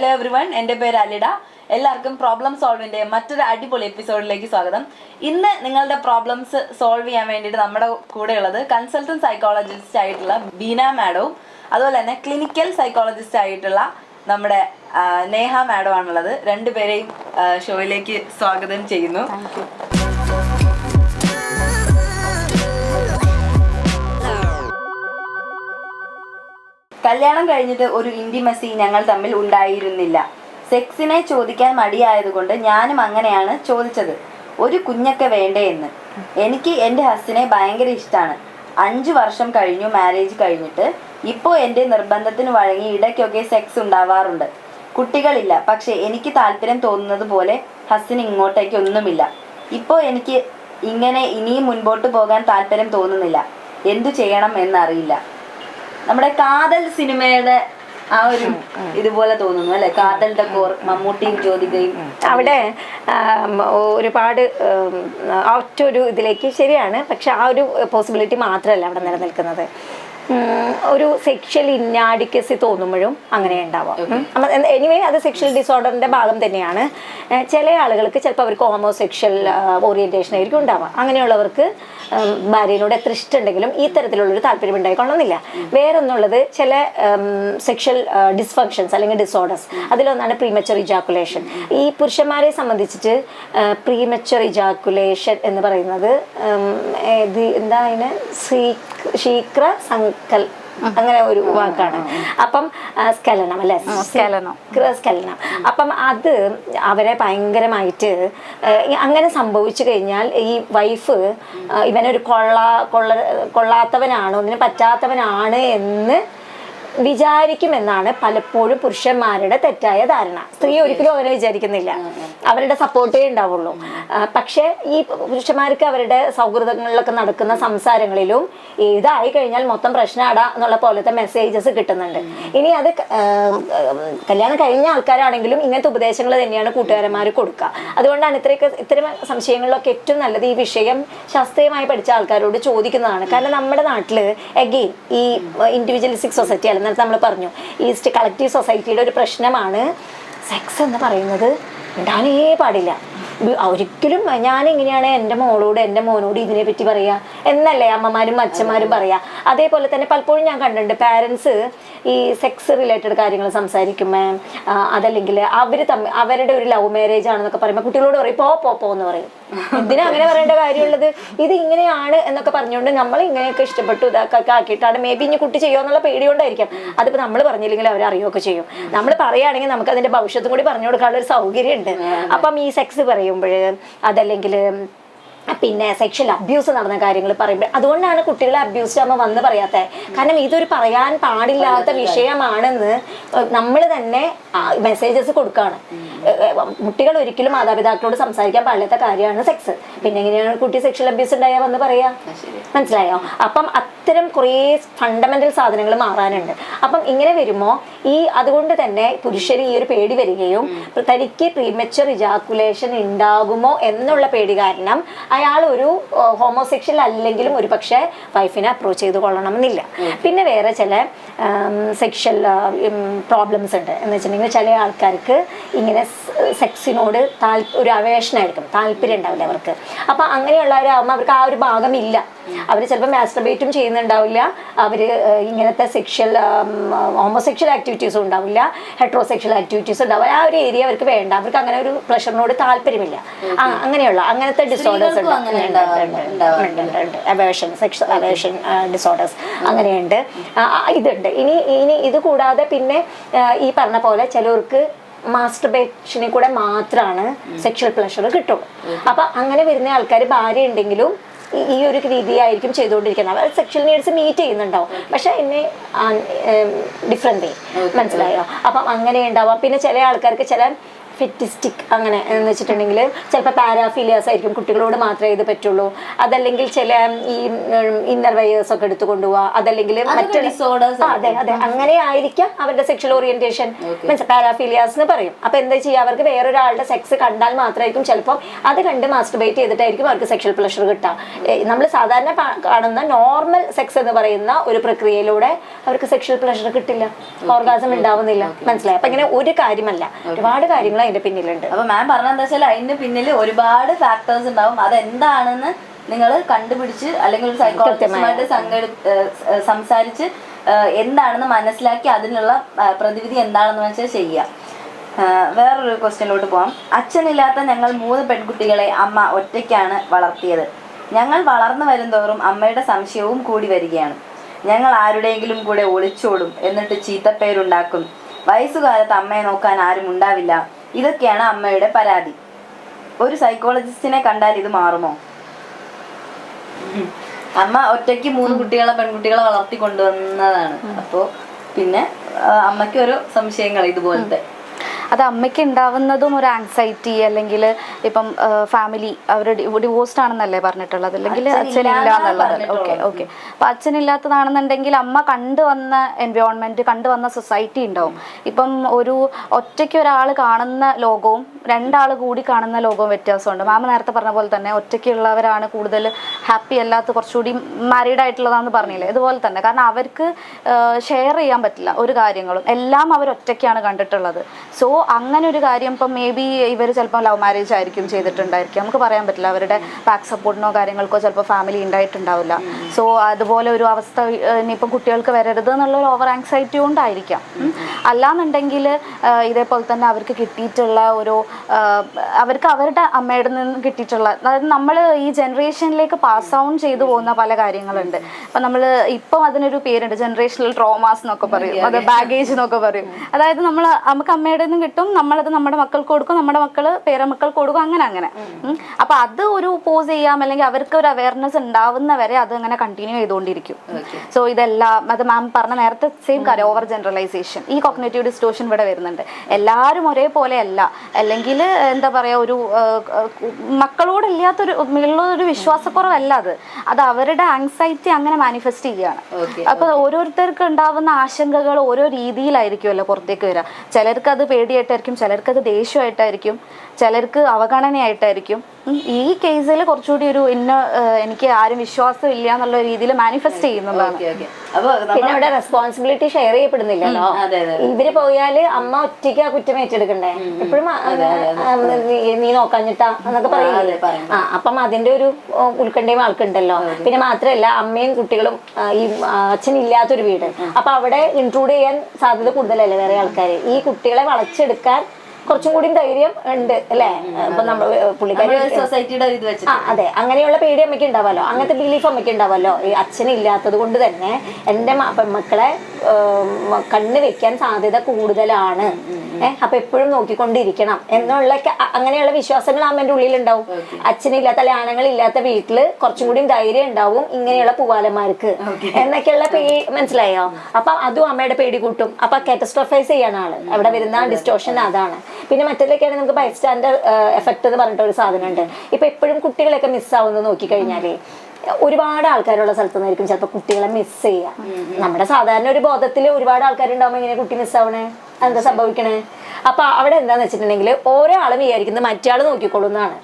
Hello every one എന്റെ പേര് അലിഡ. എല്ലാവർക്കും പ്രോബ്ലം സോൾവിന്റെ മറ്റൊരു അടിപൊളി എപ്പിസോഡിലേക്ക് സ്വാഗതം. ഇന്ന് നിങ്ങളുടെ പ്രോബ്ലംസ് സോൾവ് ചെയ്യാൻ വേണ്ടിയിട്ട് നമ്മുടെ കൂടെയുള്ളത് കൺസൾട്ടന്റ് സൈക്കോളജിസ്റ്റ് ആയിട്ടുള്ള ബീന മാഡവും അതുപോലെ തന്നെ ക്ലിനിക്കൽ സൈക്കോളജിസ്റ്റ് ആയിട്ടുള്ള നമ്മുടെ നേഹ മാഡം ആണുള്ളത് രണ്ടുപേരെയും ഷോയിലേക്ക് സ്വാഗതം ചെയ്യുന്നു. കല്യാണം കഴിഞ്ഞിട്ട് ഒരു ഇന്റിമസി ഞങ്ങൾ തമ്മിൽ ഉണ്ടായിരുന്നില്ല. സെക്സിനെ ചോദിക്കാൻ മടിയായതുകൊണ്ട് ഞാനും അങ്ങനെയാണ് ചോദിച്ചത്. ഒരു കുഞ്ഞൊക്കെ വേണ്ടേ എന്ന്. എനിക്ക് എന്റെ ഹസ്സിനെ ഭയങ്കര ഇഷ്ടമാണ് അഞ്ചു വർഷം കഴിഞ്ഞു മാരേജ് കഴിഞ്ഞിട്ട് ഇപ്പോൾ എന്റെ നിർബന്ധത്തിന് വഴങ്ങി ഇടയ്ക്കൊക്കെ സെക്സ് ഉണ്ടാവാറുണ്ട്. കുട്ടികളില്ല പക്ഷേ എനിക്ക് താല്പര്യം തോന്നുന്നത് പോലെ ഹസ്സിന് ഇങ്ങോട്ടേക്ക് ഒന്നുമില്ല. ഇപ്പോൾ എനിക്ക് ഇങ്ങനെ ഇനിയും മുൻപോട്ട് പോകാൻ താല്പര്യം തോന്നുന്നില്ല. എന്തു ചെയ്യണം എന്നറിയില്ല. നമ്മുടെ കാതൽ സിനിമയുടെ ആ ഒരു ഇതുപോലെ തോന്നുന്നു അല്ലെ? കാതൽ കോർ മമ്മൂട്ടിയും ജ്യോതികയും അവിടെ ഒരുപാട് ഒറ്റ ഒറ്റൊരു ഇതിലേക്ക് ശരിയാണ്. പക്ഷെ ആ ഒരു പോസിബിലിറ്റി മാത്രമല്ല അവിടെ നിലനിൽക്കുന്നത്. ഒരു സെക്ഷൽ ഇന്നാഡിക്കസി തോന്നുമ്പോഴും അങ്ങനെ ഉണ്ടാവാം എനിവേ അത് സെക്ഷൽ ഡിസോർഡറിന്റെ ഭാഗം തന്നെയാണ്. ചില ആളുകൾക്ക് ചിലപ്പോൾ അവർക്ക് ഹോമോസെക്ഷൽ ഓറിയന്റേഷൻ ആയിരിക്കും ഉണ്ടാവാം. അങ്ങനെയുള്ളവർക്ക് ഭാര്യനോട് എത്ര ഇഷ്ടമുണ്ടെങ്കിലും ഈ തരത്തിലുള്ളൊരു താല്പര്യം ഉണ്ടായിക്കൊള്ളുന്നില്ല വേറൊന്നുള്ളത് ചില സെക്ഷൽ ഡിസ്ഫങ്ഷൻസ് അല്ലെങ്കിൽ ഡിസോർഡേഴ്സ് അതിലൊന്നാണ് പ്രീമച്ചർ ഇജാക്കുലേഷൻ ഈ പുരുഷന്മാരെ സംബന്ധിച്ചിട്ട് പ്രീമച്ചർ ഇജാക്കുലേഷൻ എന്ന് പറയുന്നത് എന്താ അതിന്? ശീക്ര സങ്കൽ അങ്ങനെ ഒരു വാക്കാണ്. അപ്പം സ്കലനം അല്ലെ? സ്കലനം. സ്കലനം. അപ്പം അത് അവരെ ഭയങ്കരമായിട്ട് അങ്ങനെ സംഭവിച്ചു കഴിഞ്ഞാൽ ഈ വൈഫ് ഇവനൊരു കൊള്ള കൊള്ള കൊള്ളാത്തവനാണ് ഒന്നിനും പറ്റാത്തവനാണ് എന്ന് വിചാരിക്കുമെന്നാണ് പലപ്പോഴും പുരുഷന്മാരുടെ തെറ്റായ ധാരണ. സ്ത്രീ ഒരിക്കലും അങ്ങനെ വിചാരിക്കുന്നില്ല. അവരുടെ സപ്പോർട്ടേ ഉണ്ടാവുള്ളൂ. പക്ഷെ ഈ പുരുഷന്മാർക്ക് അവരുടെ സൗഹൃദങ്ങളിലൊക്കെ നടക്കുന്ന സംസാരങ്ങളിലും ഏതായി കഴിഞ്ഞാൽ മൊത്തം പ്രശ്നമാടാ എന്നുള്ള പോലത്തെ മെസ്സേജസ് കിട്ടുന്നുണ്ട്. ഇനി അത് കല്യാണം കഴിഞ്ഞ ആൾക്കാരാണെങ്കിലും ഇങ്ങനത്തെ ഉപദേശങ്ങൾ തന്നെയാണ് കൂട്ടുകാരന്മാർ കൊടുക്കുക. അതുകൊണ്ടാണ് ഇത്രയൊക്കെ ഇത്തരം സംശയങ്ങളിലൊക്കെ ഏറ്റവും നല്ലത് ഈ വിഷയം ശാസ്ത്രീയമായി പഠിച്ച ആൾക്കാരോട് ചോദിക്കുന്നതാണ്. കാരണം നമ്മുടെ നാട്ടിൽ അഗെയിൻ ഈ ഇൻഡിവിജ്വലിസ്റ്റിക് സൊസൈറ്റി അല്ല നേരത്തെ നമ്മൾ പറഞ്ഞു. ഈസ്റ്റ് കളക്റ്റീവ് സൊസൈറ്റിയുടെ ഒരു പ്രശ്നമാണ് സെക്സ് എന്ന് പറയുന്നത്. ഉണ്ടാനേ പാടില്ല. ഒരിക്കലും ഞാൻ എങ്ങനെയാണ് എന്റെ മോളോട് എന്റെ മോനോട് ഇതിനെ പറ്റി പറയാ എന്നല്ലേ അമ്മമാരും അച്ഛന്മാരും പറയാ. അതേപോലെ തന്നെ പലപ്പോഴും ഞാൻ കണ്ടിട്ടുണ്ട് പാരൻസ് ഈ സെക്സ് റിലേറ്റഡ് കാര്യങ്ങൾ സംസാരിക്കുമ്പോൾ അതല്ലെങ്കിൽ അവർ തമ്മിൽ അവരുടെ ഒരു ലവ് മാരേജ് ആണെന്നൊക്കെ പറയുമ്പോൾ കുട്ടികളോട് പറയും പോ പോ പോ എന്ന് പറയും. ഇതിന് അങ്ങനെ പറയേണ്ട കാര്യമുള്ളത്? ഇത് ഇങ്ങനെയാണ് എന്നൊക്കെ പറഞ്ഞുകൊണ്ട് നമ്മൾ ഇങ്ങനെയൊക്കെ ഇഷ്ടപ്പെട്ടു ഇതൊക്കെ ആക്കിയിട്ടാണ് മേ ബി ഇനി കുട്ടി ചെയ്യുമോ എന്നുള്ള പേടി കൊണ്ടായിരിക്കാം. അതിപ്പോൾ നമ്മൾ പറഞ്ഞില്ലെങ്കിൽ അവർ അറിയുകയൊക്കെ ചെയ്യും. നമ്മൾ പറയുകയാണെങ്കിൽ നമുക്ക് അതിന്റെ ഭവിഷ്യത്തും കൂടി പറഞ്ഞു കൊടുക്കാനുള്ള ഒരു സൗകര്യം ഉണ്ട് അപ്പം ഈ സെക്സ് പറയുമ്പോൾ അതല്ലെങ്കിൽ പിന്നെ സെക്ഷൽ അബ്യൂസ് നടന്ന കാര്യങ്ങൾ പറയുമ്പോൾ അതുകൊണ്ടാണ് കുട്ടികളെ അബ്യൂസ് ആകുമ്പോൾ വന്ന് പറയാത്തത് കാരണം ഇതൊരു പറയാൻ പാടില്ലാത്ത വിഷയമാണെന്ന് നമ്മൾ തന്നെ മെസ്സേജസ് കൊടുക്കുകയാണ് കുട്ടികൾ ഒരിക്കലും മാതാപിതാക്കളോട് സംസാരിക്കാൻ പാടില്ലാത്ത കാര്യമാണ് സെക്സ് പിന്നെ എങ്ങനെയാണ് കുട്ടി സെക്ഷൽ അബ്യൂസ് ഉണ്ടായാൽ വന്ന് പറയാ? മനസ്സിലായോ? അപ്പം അത്തരം കുറേ ഫണ്ടമെന്റൽ സാധനങ്ങൾ മാറാനുണ്ട്. അപ്പം ഇങ്ങനെ വരുമ്പോൾ ഈ അതുകൊണ്ട് തന്നെ പുരുഷന് ഈ ഒരു പേടി വരികയും തനിക്ക് പ്രീമച്ചർ ഇജാക്കുലേഷൻ ഉണ്ടാകുമോ എന്നുള്ള പേടി കാരണം അയാൾ ഒരു ഹോമോസെക്ഷൽ അല്ലെങ്കിലും ഒരു പക്ഷേ വൈഫിനെ അപ്രോച്ച് ചെയ്ത് കൊള്ളണമെന്നില്ല പിന്നെ വേറെ ചില സെക്ഷൽ പ്രോബ്ലംസ് ഉണ്ട്. എന്ന് വെച്ചിട്ടുണ്ടെങ്കിൽ ചില ആൾക്കാർക്ക് ഇങ്ങനെ സെക്സിനോട് താൽ ഒരു അവേഷനായിരിക്കും താല്പര്യം ഉണ്ടാവില്ല അവർക്ക്. അപ്പം അങ്ങനെയുള്ളവരാകുമ്പോൾ അവർക്ക് ആ ഒരു ഭാഗമില്ല. അവർ ചിലപ്പോൾ മാസ്റ്റർബേറ്റും ചെയ്യുന്നുണ്ടാവില്ല. അവർ ഇങ്ങനത്തെ സെക്ഷൽ ഹോമോസെക്ഷൽ ആക്ടിവിറ്റീസും ഉണ്ടാവില്ല. ഹെട്രോസെക്ഷൽ ആക്ടിവിറ്റീസ് ഉണ്ടാവില്ല ആ ഒരു ഏരിയ അവർക്ക് വേണ്ട. അവർക്ക് അങ്ങനെ ഒരു പ്ലഷറിനോട് താല്പര്യമില്ല. അങ്ങനെയുള്ള അങ്ങനത്തെ disorders. Aversion sexual aversion disorders അങ്ങനെയുണ്ട്. ഇതുണ്ട്. ഇനി ഇനി ഇത് കൂടാതെ പിന്നെ ഈ പറഞ്ഞ പോലെ ചിലർക്ക് മാസ്റ്റർബേഷനിൽ കൂടെ മാത്രമാണ് സെക്ഷൽ പ്ലഷർ കിട്ടുള്ളൂ. അപ്പൊ അങ്ങനെ വരുന്ന ആൾക്കാർ ഭാര്യ ഉണ്ടെങ്കിലും ഈ- ഒരു രീതിയായിരിക്കും ചെയ്തുകൊണ്ടിരിക്കുന്നത്. അവർ സെക്ഷൽ നീഡ്സ് മീറ്റ് ചെയ്യുന്നുണ്ടാവും. പക്ഷെ എന്നെ ഡിഫറെന്റ് വേ മനസ്സിലായോ? അപ്പം അങ്ങനെ ഉണ്ടാവാം പിന്നെ ചില ആൾക്കാർക്ക് ചില ഫെറ്റിസ്റ്റിക് അങ്ങനെ എന്ന് വെച്ചിട്ടുണ്ടെങ്കിൽ ചിലപ്പോൾ പാരാഫീലിയാസ് ആയിരിക്കും കുട്ടികളോട് മാത്രമേ ഇത് പറ്റുള്ളൂ. അതല്ലെങ്കിൽ ചില ഈ ഇന്നർ വയേഴ്സ് ഒക്കെ എടുത്തു കൊണ്ടുപോവുക. അതല്ലെങ്കിൽ മറ്റു ഡിസോർഡേഴ്സ് അതെ അതെ. അങ്ങനെ ആയിരിക്കാം അവരുടെ സെക്ഷൽ ഓറിയന്റേഷൻ മീൻസ് പാരാഫീലിയാസ് എന്ന് പറയും. അപ്പൊ എന്താ ചെയ്യുക? അവർക്ക് വേറൊരാളുടെ സെക്സ് കണ്ടാൽ മാത്രമായിരിക്കും ചിലപ്പോൾ അത് കണ്ട് മാസ്റ്റർബേറ്റ് ചെയ്തിട്ടായിരിക്കും അവർക്ക് സെക്ഷൽ പ്ലഷർ കിട്ടുക. നമ്മൾ സാധാരണ കാണുന്ന നോർമൽ സെക്സ് എന്ന് പറയുന്ന ഒരു പ്രക്രിയയിലൂടെ അവർക്ക് സെക്ഷൽ പ്ലഷർ കിട്ടില്ല. ഓർഗാസം ഉണ്ടാവുന്നില്ല. മനസ്സിലായി? അപ്പൊ ഇങ്ങനെ ഒരു കാര്യമല്ല. ഒരുപാട് കാര്യങ്ങൾ അതിന്റെ പിന്നിലുണ്ട്. അപ്പൊ മാം പറഞ്ഞെന്താ വെച്ചാൽ അതിന്റെ പിന്നിൽ ഒരുപാട് ഫാക്ടേഴ്സ് ഉണ്ടാവും. അതെന്താണെന്ന് നിങ്ങൾ കണ്ടുപിടിച്ച് അല്ലെങ്കിൽ ഒരു സൈക്കോളജിസ്റ്റുമായിട്ട് സംഘടി സംസാരിച്ച് എന്താണെന്ന് മനസ്സിലാക്കി അതിനുള്ള പ്രതിവിധി എന്താണെന്ന് വെച്ചാൽ ചെയ്യുക ഏഹ് വേറൊരു ക്വസ്റ്റ്യനിലോട്ട് പോവാം. അച്ഛനില്ലാത്ത ഞങ്ങൾ മൂന്ന് പെൺകുട്ടികളെ അമ്മ ഒറ്റയ്ക്കാണ് വളർത്തിയത്. ഞങ്ങൾ വളർന്നു വരുംതോറും അമ്മയുടെ സംശയവും കൂടി വരികയാണ്. ഞങ്ങൾ ആരുടെയെങ്കിലും കൂടെ ഒളിച്ചോടും എന്നിട്ട് ചീത്തപ്പേരുണ്ടാക്കും. വയസ്സുകാലത്ത് അമ്മയെ നോക്കാൻ ആരും ഉണ്ടാവില്ല. ഇതൊക്കെയാണ് അമ്മയുടെ പരാതി. ഒരു സൈക്കോളജിസ്റ്റിനെ കണ്ടാൽ ഇത് മാറുമോ? അമ്മ ഒറ്റയ്ക്ക് മൂന്ന് കുട്ടികളെ പെൺകുട്ടികളെ വളർത്തി കൊണ്ടുവന്നതാണ്. അപ്പോ പിന്നെ അമ്മയ്ക്ക് ഓരോ സംശയങ്ങൾ ഇതുപോലത്തെ. അത് അമ്മയ്ക്ക് ഉണ്ടാവുന്നതും ഒരു ആങ്സൈറ്റി അല്ലെങ്കിൽ ഇപ്പം ഫാമിലി അവർ ഡിവോഴ്സ്ഡ് ആണെന്നല്ലേ പറഞ്ഞിട്ടുള്ളത്? അല്ലെങ്കിൽ അച്ഛനില്ല അച്ഛനില്ല എന്നാണ് എന്നുള്ളത് ഓക്കെ ഓക്കെ. അപ്പൊ അച്ഛനില്ലാത്തതാണെന്നുണ്ടെങ്കിൽ അമ്മ കണ്ടു വന്ന എൻവയോൺമെന്റ് കണ്ടു വന്ന സൊസൈറ്റി ഉണ്ടാവും. ഇപ്പം ഒരു ഒറ്റയ്ക്ക് ഒരാൾ കാണുന്ന ലോകവും രണ്ടാൾ കൂടി കാണുന്ന ലോകവും വ്യത്യാസമുണ്ട്. മാമ നേരത്തെ പറഞ്ഞ പോലെ തന്നെ ഒറ്റയ്ക്കുള്ളവരാണ് കൂടുതൽ ഹാപ്പി അല്ലാത്ത കുറച്ചുകൂടി മാരീഡ് ആയിട്ടുള്ളതാന്ന് പറഞ്ഞില്ലേ? ഇതുപോലെ തന്നെ. കാരണം അവർക്ക് ഷെയർ ചെയ്യാൻ പറ്റില്ല ഒരു കാര്യങ്ങളും. എല്ലാം അവർ ഒറ്റയ്ക്കാണ് കണ്ടിട്ടുള്ളത്. സോ അങ്ങനെ ഒരു കാര്യം ഇപ്പം മേ ബി ഇവർ ചിലപ്പോൾ ലവ് മാരേജ് ആയിരിക്കും ചെയ്തിട്ടുണ്ടായിരിക്കും. നമുക്ക് പറയാൻ പറ്റില്ല. അവരുടെ ബാക്ക് സപ്പോർട്ടിനോ കാര്യങ്ങൾക്കോ ചിലപ്പോൾ ഫാമിലി ഉണ്ടായിട്ടുണ്ടാവില്ല സോ അതുപോലെ ഒരു അവസ്ഥ ഇനിയിപ്പം കുട്ടികൾക്ക് വരരുത് എന്നുള്ള ഒരു ഓവർ ആങ്സൈറ്റി കൊണ്ടായിരിക്കാം. അല്ലാന്നുണ്ടെങ്കിൽ ഇതേപോലെ തന്നെ അവർക്ക് കിട്ടിയിട്ടുള്ള ഒരു അവർക്ക് അവരുടെ അമ്മയുടെ നിന്ന് കിട്ടിയിട്ടുള്ള അതായത് നമ്മൾ ഈ ജനറേഷനിലേക്ക് പാസ് ഓൺ ചെയ്തു പോകുന്ന പല കാര്യങ്ങളുണ്ട്. അപ്പം നമ്മൾ ഇപ്പം അതിനൊരു പേരുണ്ട്. ജനറേഷണൽ ട്രോമാസ് എന്നൊക്കെ പറയും. അത് ബാഗേജ് എന്നൊക്കെ പറയും. അതായത് നമ്മൾ നമുക്ക് അമ്മയുടെ നിന്നും കിട്ടും നമ്മളത് നമ്മുടെ മക്കൾക്ക് കൊടുക്കും നമ്മുടെ മക്കൾ പേരമക്കൾക്ക് കൊടുക്കും അങ്ങനെ അങ്ങനെ. അപ്പൊ അത് ഒരു പോസ് ചെയ്യാം അല്ലെങ്കിൽ അവർക്ക് ഒരു അവയർനെസ് ഉണ്ടാവുന്ന വരെ അത് അങ്ങനെ കണ്ടിന്യൂ ചെയ്തുകൊണ്ടിരിക്കും. സോ ഇതെല്ലാം അത് മാം പറഞ്ഞ നേരത്തെ സെയിം കാര്യം ഓവർ ജനറലൈസേഷൻ ഈ കോഗ്നേറ്റീവ് ഡിസ്റ്റോഷൻ ഇവിടെ വരുന്നുണ്ട്. എല്ലാവരും ഒരേപോലെ അല്ല അല്ലെങ്കിൽ എന്താ പറയാ ഒരു മക്കളോടില്ലാത്തൊരു ഒരു വിശ്വാസക്കുറവല്ല അത്. അത് അവരുടെ ആങ്സൈറ്റി അങ്ങനെ മാനിഫെസ്റ്റ് ചെയ്യുകയാണ്. അപ്പൊ ഓരോരുത്തർക്ക് ഉണ്ടാവുന്ന ആശങ്കകൾ ഓരോ രീതിയിലായിരിക്കുമല്ലോ പുറത്തേക്ക് വരിക. ചിലർക്ക് അത് പേടിയായിട്ടായിരിക്കും ചിലർക്ക് അത് ദേഷ്യമായിട്ടായിരിക്കും ചിലർക്ക് അവഗണനയായിട്ടായിരിക്കും. ഈ കേസിൽ കുറച്ചുകൂടി ഒരു ഇന്ന എനിക്ക് ആരും വിശ്വാസം ഇല്ല എന്നുള്ള രീതിയിൽ മാനിഫെസ്റ്റ് ചെയ്യുന്നതാണ്. പിന്നെ അവിടെ റെസ്പോൺസിബിലിറ്റി ഷെയർ ചെയ്യപ്പെടുന്നില്ലല്ലോ. അതെ, ഇവർ പോയാൽ അമ്മ ഒറ്റയ്ക്ക് ആ കുറ്റം ഏറ്റെടുക്കണ്ടേ? എപ്പോഴും നീ നോക്കാഞ്ഞിട്ടാ എന്നൊക്കെ പറയില്ലേ? പറയും. അപ്പം അതിന്റെ ഒരു ഉത്കണ്ഠയും ആൾക്കുണ്ടല്ലോ. പിന്നെ മാത്രല്ല അമ്മയും കുട്ടികളും ഈ അച്ഛൻ അച്ഛനില്ലാത്തൊരു വീട്. അപ്പൊ അവിടെ ഇൻക്ലൂഡ് ചെയ്യാൻ സാധ്യത കൂടുതലല്ലേ വേറെ ആൾക്കാര്? ഈ കുട്ടികളെ വളച്ചെടുക്കാൻ കുറച്ചും കൂടി ധൈര്യം ഉണ്ട് അല്ലേ? ഇപ്പൊ നമ്മൾ പുള്ളിക്കാരി സൊസൈറ്റിയുടെ ഇത് ആ വെച്ചിട്ട് അതെ. അങ്ങനെയുള്ള പേടി അമ്മയ്ക്ക് ഉണ്ടാവല്ലോ അങ്ങനത്തെ ബിലീഫ് അമ്മയ്ക്ക് ഉണ്ടാവല്ലോ ഈ അച്ഛനില്ലാത്തത് കൊണ്ട് തന്നെ എന്റെ മക്കളെ കണ്ണ് വെക്കാൻ സാധ്യത കൂടുതലാണ്. ഏഹ് അപ്പൊ എപ്പോഴും നോക്കിക്കൊണ്ടിരിക്കണം എന്നുള്ള അങ്ങനെയുള്ള വിശ്വാസങ്ങൾ അമ്മേന്റെ ഉള്ളിൽ ഉണ്ടാവും അച്ഛനില്ലാത്ത അല്ലെ ആണുങ്ങളില്ലാത്ത വീട്ടിൽ കുറച്ചും കൂടി ധൈര്യം ഉണ്ടാവും ഇങ്ങനെയുള്ള പൂവാലന്മാർക്ക്. എന്നൊക്കെയുള്ള പേ മനസ്സിലായോ? അപ്പൊ അതും അമ്മയുടെ പേടി കൂട്ടും. അപ്പൊ കാറ്റസ്ട്രോഫൈസ് ചെയ്യാണ് ആൾ അവിടെ വരുന്ന ഡിസ്റ്റോഷൻ അതാണ്. പിന്നെ മറ്റേതൊക്കെയാണ് നമുക്ക് ബൈ സ്റ്റാൻഡർ എഫക്ട് എന്ന് പറഞ്ഞിട്ട് ഒരു സാധനമുണ്ട്. ഇപ്പൊ എപ്പോഴും കുട്ടികളെയൊക്കെ മിസ്സാവുന്നത് നോക്കിക്കഴിഞ്ഞാൽ ഒരുപാട് ആൾക്കാരുള്ള സ്ഥലത്ത് നിന്നായിരിക്കും ചിലപ്പോൾ കുട്ടികളെ മിസ് ചെയ്യുക. നമ്മുടെ സാധാരണ ഒരു ബോധത്തിൽ ഒരുപാട് ആൾക്കാരുണ്ടാവുമ്പോൾ ഇങ്ങനെ കുട്ടി മിസ്സാവണേ എന്താ സംഭവിക്കണേ? അപ്പൊ അവിടെ എന്താന്ന് വെച്ചിട്ടുണ്ടെങ്കിൽ ഓരോ ആളും വിചാരിക്കുന്നത് മറ്റേ ആൾ നോക്കിക്കൊള്ളുന്നതാണ്.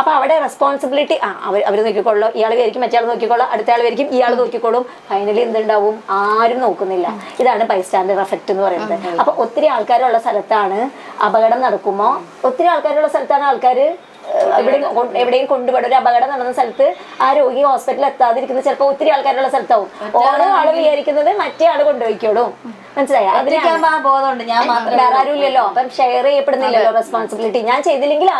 അപ്പൊ അവിടെ റെസ്പോൺസിബിലിറ്റി ആ അവർ അവർ നോക്കിക്കൊള്ളോ ഇയാൾ വിചാരിക്കും മറ്റേ ആൾ നോക്കിക്കോളൂ അടുത്ത ആൾ വിചാരിക്കും ഇയാൾ നോക്കിക്കോളും ഫൈനലി എന്തുണ്ടാവും? ആരും നോക്കുന്നില്ല. ഇതാണ് ബൈ സ്റ്റാൻഡേർഡ് എഫക്റ്റ് എന്ന് പറയുന്നത്. അപ്പൊ ഒത്തിരി ആൾക്കാരുള്ള സ്ഥലത്താണ് അപകടം നടക്കുമോ? ഒത്തിരി ആൾക്കാരുള്ള സ്ഥലത്താണ് ആൾക്കാർ എവിടെയും കൊ- എവിടെയും കൊണ്ടുപോയി ഒരു അപകടം നടന്ന സ്ഥലത്ത് ആ രോഗി ഹോസ്പിറ്റലിൽ എത്താതിരിക്കുന്ന ചിലപ്പോൾ ഒത്തിരി ആൾക്കാരുള്ള സ്ഥലത്താവും. ഓരോ ആൾ വിചാരിക്കുന്നത് മറ്റേ ആൾ കൊണ്ടുപോയിക്കോളും. മനസ്സിലായോ? ഒറ്റയ്ക്കാകുമ്പോ ആ ബോധമുണ്ട്. ഞാൻ മാത്രമേ വേറെ ആരും അപ്പം ഷെയർ ചെയ്യപ്പെടുന്നില്ലല്ലോ റെസ്പോൺസിബിലിറ്റി ഞാൻ ചെയ്തില്ലെങ്കിൽ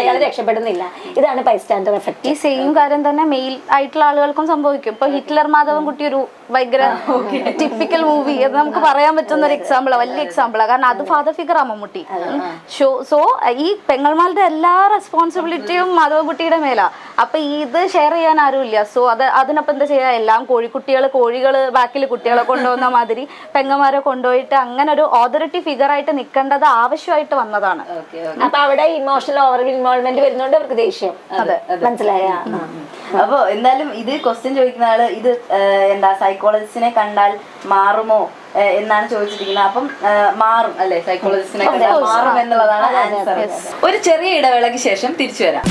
അയാൾ രക്ഷപ്പെടുന്നില്ല. ഇതാണ് ബൈസ്റ്റാൻഡർ എഫക്റ്റ് ഈ സെയിം കാര്യം തന്നെ മെയിൽ ആയിട്ടുള്ള ആളുകൾക്കും സംഭവിക്കും. ഇപ്പൊ ഹിറ്റ്ലർ മാധവൻ കുട്ടി ഒരു ഭയങ്കര ടിപ്പിക്കൽ മൂവി അത് നമുക്ക് പറയാൻ പറ്റുന്ന ഒരു എക്സാമ്പിളാ വലിയ എക്സാമ്പിളാ കാരണം അത് ഫാദർ ഫിഗർ ആ മമ്മൂട്ടി. സോ ഈ പെങ്ങൾമാരുടെ എല്ലാ റെസ്പോൺസിബിലിറ്റിയും മാധവൻകുട്ടിയുടെ മേലാ. അപ്പൊ ഇത് ഷെയർ ചെയ്യാൻ ആരുമില്ല. സോ അത് അതിനൊപ്പം എന്താ ചെയ്യാ? എല്ലാം കോഴിക്കുട്ടികൾ കോഴികൾ ബാക്കിൽ കുട്ടികളെ കൊണ്ടുവന്ന മാതിരി പെങ്ങൾ പെങ്ങന്മാരെ കൊണ്ടുപോയിട്ട് അങ്ങനെ ഒരു ഓതോറിറ്റി ഫിഗർ ആയിട്ട് നിൽക്കേണ്ടത് ആവശ്യമായിട്ട് വന്നതാണ്. അപ്പൊ അവിടെ ഇമോഷണൽ ഓവർ ഇൻവോൾവ്മെന്റ് വരുന്നോണ്ട് അവർക്ക് ദേഷ്യം. മനസ്സിലായ? അപ്പൊ എന്തായാലും ഇത് ക്വസ്റ്റ്യൻ ചോദിക്കുന്ന ആൾ ഇത് എന്താ സൈക്കോളജിസ്റ്റിനെ കണ്ടാൽ മാറുമോ എന്നാണ് ചോദിച്ചിരിക്കുന്നത്. അപ്പം മാറും അല്ലെ? സൈക്കോളജിസ്റ്റിനെ കണ്ടാൽ മാറും എന്നുള്ളതാണ് ആൻസർ ഒരു ചെറിയ ഇടവേളയ്ക്ക് ശേഷം തിരിച്ചു വരാം.